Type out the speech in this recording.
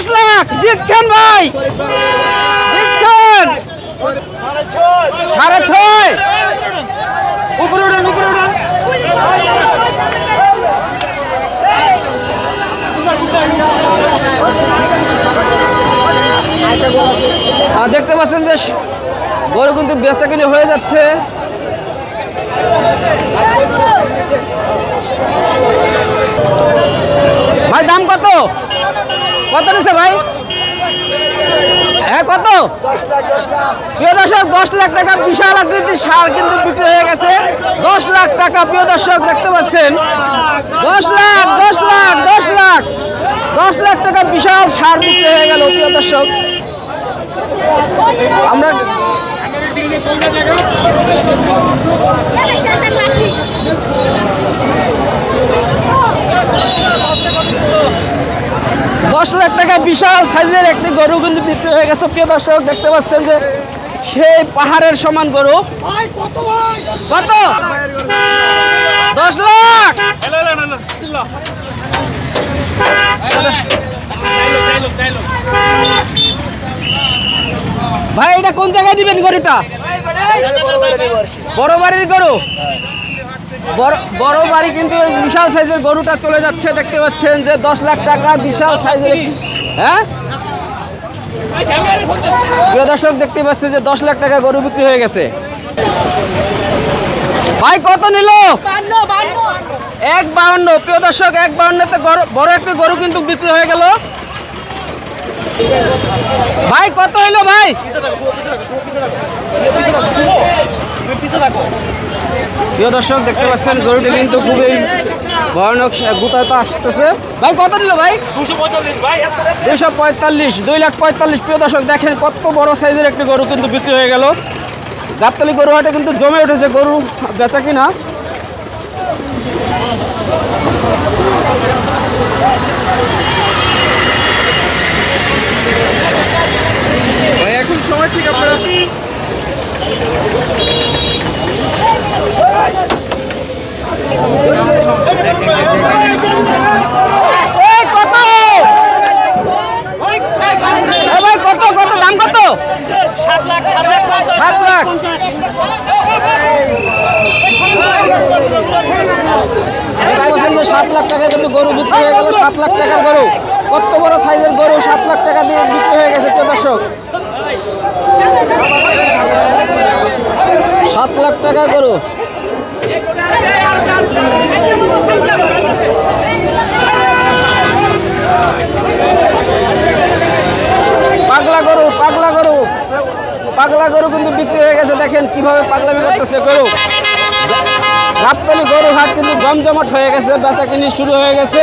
দশ লাখ জিতছেন ভাই। জিতছেন সাড়ে ছয়। উপরে উপরে আর দেখতে পাচ্ছেন যে গরু কিন্তু বেচা কিনে হয়ে যাচ্ছে। ভাই, দাম কত? ভাই। হ্যাঁ কত? প্রিয় দর্শক, দশ লাখ টাকা বিশাল আকৃতির সার কিন্তু বিক্রি হয়ে গেছে। দশ লাখ টাকা, প্রিয় দর্শক, দেখতে পাচ্ছেন? দশ লাখ দশ লাখ দশ লাখ। দশ লাখ টাকা বিশাল সার বিক্রি হয়ে গেল, প্রিয় দর্শক। আমরা দশ লাখ টাকা বিশাল সাইজের একটি গরু কিন্তু বিক্রি হয়ে গেছে। প্রিয় দর্শক, দেখতে পাচ্ছেন যে সেই পাহাড়ের সমান গরু। কত? দশ লাখ? ভাই, এটা কোন জায়গায় দিবেন গরুটা? বড় বাড়ির গরু? বড় বড় কিন্তু বিশাল সাইজের গরুটা চলে যাচ্ছে দেখতে পাচ্ছেন যে দশ লাখ টাকা বিশাল সাইজের হ্যাঁ? প্রিয় দর্শক দেখতে পাচ্ছি যে দশ লাখ টাকা গরু বিক্রি হয়ে গেছে। ভাই কত নিল? এক বাউন্ন। প্রিয় দর্শক এক বাউন্নতে বড় একটি গরু কিন্তু বিক্রি হয়ে গেল। ভাই, কত হইল ভাই? প্রিয় দর্শক, দেখতে পাচ্ছেন, গরুটি কিন্তু খুবই ভয়ানক গুতাতে আসতেছে। ভাই, কত নিল ভাই? দুইশো পঁয়তাল্লিশ, দুই লাখ পঁয়তাল্লিশ। প্রিয় দর্শক, দেখেন কত বড় সাইজের একটি গরু কিন্তু বিক্রি হয়ে গেল। গাবতলি গরু হাটে কিন্তু জমে উঠেছে গরু বেচা কিনা। ঠিক আপনারা সাত লাখ সাত লাখ সাত লাখ সাত লাখ টাকা কিন্তু গরু বিক্রি হয়ে গেল সাত লাখ টাকার গরু কত বড় সাইজের গরু সাত লাখ টাকা দিয়ে বিক্রি হয়ে গেছে প্রিয় দর্শক সাত লাখ টাকা গরু। পাগলা গরু পাগলা গরু। পাগলা গরু কিন্তু বিক্রি হয়ে গেছে, দেখেন কীভাবে পাগলামি করতেছে গরু। গাবতলি গরু হাট কিন্তু জমজমাট হয়ে গেছে বেচা কিনি শুরু হয়ে গেছে!